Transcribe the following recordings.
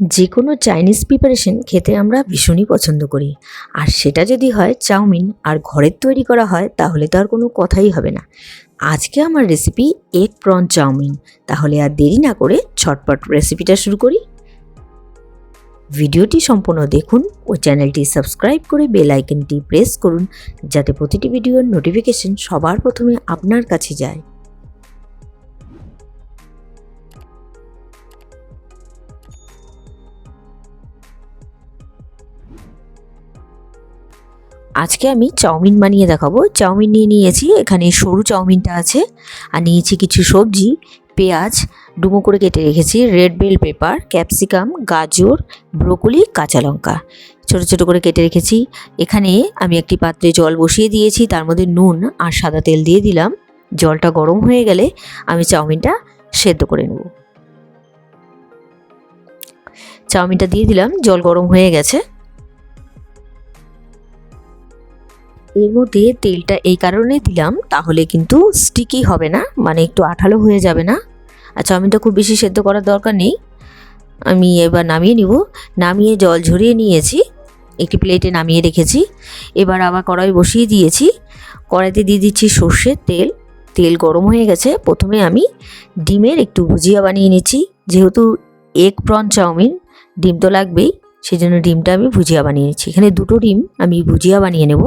যে কোনো Chinese preparation খেতে আমরা ভীষণই পছন্দ করি। আর সেটা যদি হয় চাউমিন আর ঘরের তৈরি করা হয়, তাহলে তো আর কোনো কথাই হবে না। আজকে আমার রেসিপি এগ প্রন চাউমিন। তাহলে আর দেরি না করে ছটপট রেসিপিটা শুরু করি। ভিডিওটি সম্পূর্ণ দেখুন ও চ্যানেলটি সাবস্ক্রাইব করে বেল আইকনটি প্রেস করুন, যাতে প্রতিটি ভিডিওর নোটিফিকেশন সবার প্রথমে আপনার কাছে যায়। আজকে আমি চাউমিন বানিয়ে দেখাবো। চাউমিন নিয়ে নিয়েছি, এখানে সরু চাউমিনটা আছে, আর নিয়েছি কিছু সবজি, পেঁয়াজ, ডুমো করে কেটে রেখেছি, রেড বেল পেপার, ক্যাপসিকাম, গাজর, ব্রোকলি, কাঁচা লঙ্কা। ছোটো ছোটো করে কেটে রেখেছি। এখানে আমি একটি পাত্রে জল বসিয়ে দিয়েছি, তার মধ্যে নুন আর সাদা তেল দিয়ে দিলাম। জলটা গরম হয়ে গেলে আমি চাউমিনটা সেদ্ধ করে নেব। চাউমিনটা দিয়ে দিলাম, জল গরম হয়ে গেছে। এর মধ্যে তেলটা এই কারণে দিলাম, তাহলে কিন্তু স্টিকি হবে না মানে একটু আঠালো হয়ে যাবে না। আর চাউমিনটা খুব বেশি সেদ্ধ করার দরকার নেই। আমি এবার নামিয়ে নিব। নামিয়ে জল ঝরিয়ে নিয়েছি, একটি প্লেটে নামিয়ে রেখেছি। এবার আবার কড়াই বসিয়ে দিয়েছি। কড়াইতে দিয়ে দিচ্ছি সর্ষের তেল। তেল গরম হয়ে গেছে। প্রথমে আমি ডিমের একটু ভুজিয়া বানিয়ে নিচ্ছি। যেহেতু এগ প্রন চাউমিন, ডিম তো লাগবেই সেই জন্য ডিমটা আমি ভুজিয়া বানিয়ে নিচ্ছি। এখানে দুটো ডিম আমি ভুজিয়া বানিয়ে নেব।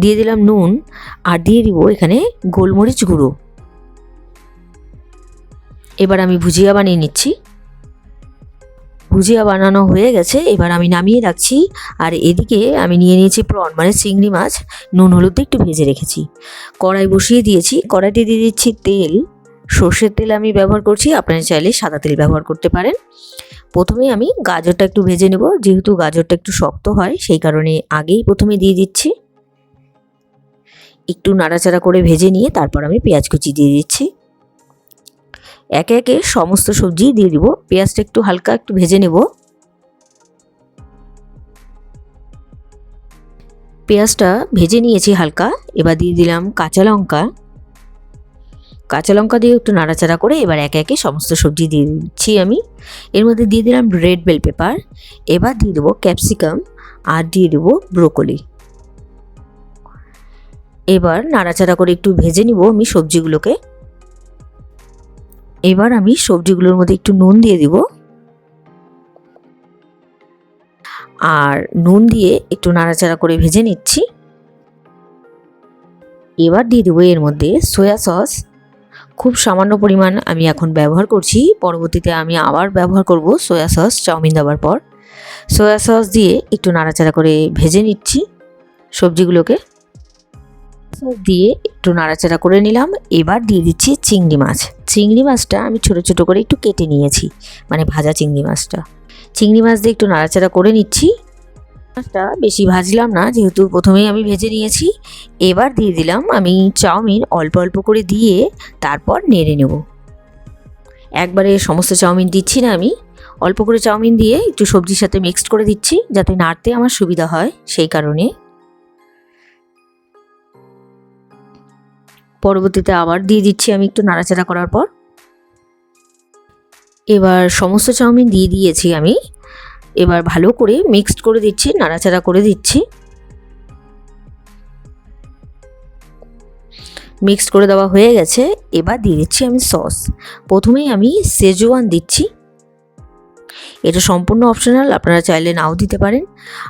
দিয়ে দিলাম নুন আর দিয়ে দিব এখানে গোলমরিচ গুঁড়ো। এবার আমি ভুজিয়া বানিয়ে নিচ্ছি। ভুজিয়া বানানো হয়ে গেছে, এবার আমি নামিয়ে রাখছি আর এদিকে আমি নিয়ে নিয়েছি প্রন মানে চিংড়ি মাছ। নুন, হলুদ একটু ভেজে রেখেছি। কড়াই বসিয়ে দিয়েছি, কড়াইতে দিয়ে দিচ্ছি তেল। সর্ষের তেল আমি ব্যবহার করছি, আপনারা চাইলে সাদা তেল ব্যবহার করতে পারেন। প্রথমে আমি গাজরটা একটু ভেজে নেব, যেহেতু গাজরটা একটু শক্ত হয়, সেই কারণে আগেই প্রথমে দিয়ে দিচ্ছি। একটু নাড়াচাড়া করে ভেজে নিয়ে তারপর আমি পেঁয়াজ কুচি দিয়ে দিচ্ছি। একে একে সমস্ত সবজি দিয়ে দিব। পেঁয়াজটা একটু হালকা একটু ভেজে নেব। পেঁয়াজটা ভেজে নিয়েছি হালকা। এবার দিয়ে দিলাম কাঁচা লঙ্কা। কাঁচা লঙ্কা দিয়ে একটু নাড়াচাড়া করে এবার একে একে সমস্ত সবজি দিয়ে দিচ্ছি আমি। এর মধ্যে দিয়ে দিলাম রেড বেল পেপার এবার দিয়ে দেবো ক্যাপসিকাম আর দিয়ে দেবো ব্রোকলি এবার নাড়াচাড়া করে একটু ভেজে নিব আমি সবজিগুলোকে। এবার আমি সবজিগুলোর মধ্যে একটু নুন দিয়ে দিব। আর নুন দিয়ে একটু নাড়াচাড়া করে ভেজে নিচ্ছি। এবার দিয়ে দেবো এর মধ্যে সয়া সস। খুব সামান্য পরিমাণ আমি এখন ব্যবহার করছি। পরবর্তীতে আমি আবার ব্যবহার করব সয়া সস, চাউমিন দেওয়ার পর। সয়া সস দিয়ে একটু নাড়াচাড়া করে ভেজে নিচ্ছি সবজিগুলোকে। সব দিয়ে একটু নাড়াচাড়া করে নিলাম। এবার দিয়ে দিচ্ছি চিংড়ি মাছ। চিংড়ি মাছটা আমি ছোট ছোট করে একটু কেটে নিয়েছি মানে ভাজা চিংড়ি মাছটা। চিংড়ি মাছ দিয়ে একটু নাড়াচাড়া করে নিচ্ছি। মাছটা বেশি ভাজলাম না, যেহেতু প্রথমেই আমি ভেজে নিয়েছি। এবার দিয়ে দিলাম আমি চাউমিন অল্প অল্প করে দিয়ে তারপর নেড়ে নেব। একবারে সমস্ত চাউমিন দিচ্ছি না আমি। অল্প করে চাউমিন দিয়ে একটু সবজির সাথে মিক্সড করে দিচ্ছি, যাতে নাড়তে আমার সুবিধা হয় সেই কারণে। পরবর্তীতে আবার দিয়ে দিচ্ছি আমি একটু নাড়াচাড়া করার পর। এবার সমস্ত চাউমিন দিয়ে দিয়েছি আমি। এবার ভালো করে মিক্সড করে দিচ্ছি, নাড়াচাড়া করে দিচ্ছি। মিক্সড করে দেওয়া হয়ে গেছে। এবার দিয়ে দিচ্ছি আমি সস প্রথমেই আমি সেজওয়ান দিচ্ছি। এটা সম্পূর্ণ অপশনাল আপনারা চাইলে নাও দিতে পারেন।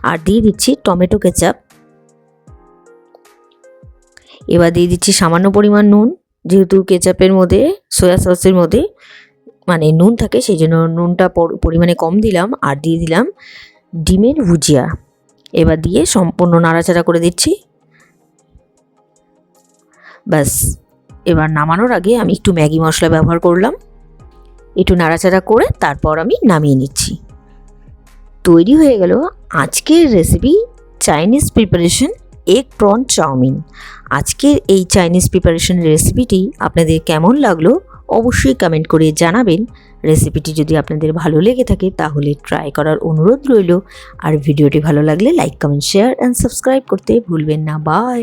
আর দিয়ে দিচ্ছি টমেটো কেচাপ এবার দিয়ে দিচ্ছি সামান্য পরিমাণ নুন, যেহেতু কেচাপের মধ্যে সয়া সসের মধ্যে মানে নুন থাকে, সেই জন্য নুনটা পরিমাণে কম দিলাম আর দিয়ে দিলাম ডিমের ভুজিয়া। এবার দিয়ে সম্পূর্ণ নাড়াচাড়া করে দিচ্ছি। ব্যাস, এবার নামানোর আগে আমি একটু ম্যাগি মশলা ব্যবহার করলাম। একটু নাড়াচাড়া করে তারপর আমি নামিয়ে নিচ্ছি। তৈরি হয়ে গেল আজকের recipe Chinese preparation egg prawn chowmein আজকের এই চাইনিজ প্রিপারেশন রেসিপিটি আপনাদের কেমন লাগল অবশ্যই কমেন্ট করে জানাবেন। রেসিপিটি যদি আপনাদের ভালো লেগে থাকে তাহলে ট্রাই করার অনুরোধ রইল। আর ভিডিওটি ভালো লাগলে like comment share and subscribe করতে ভুলবেন না। বাই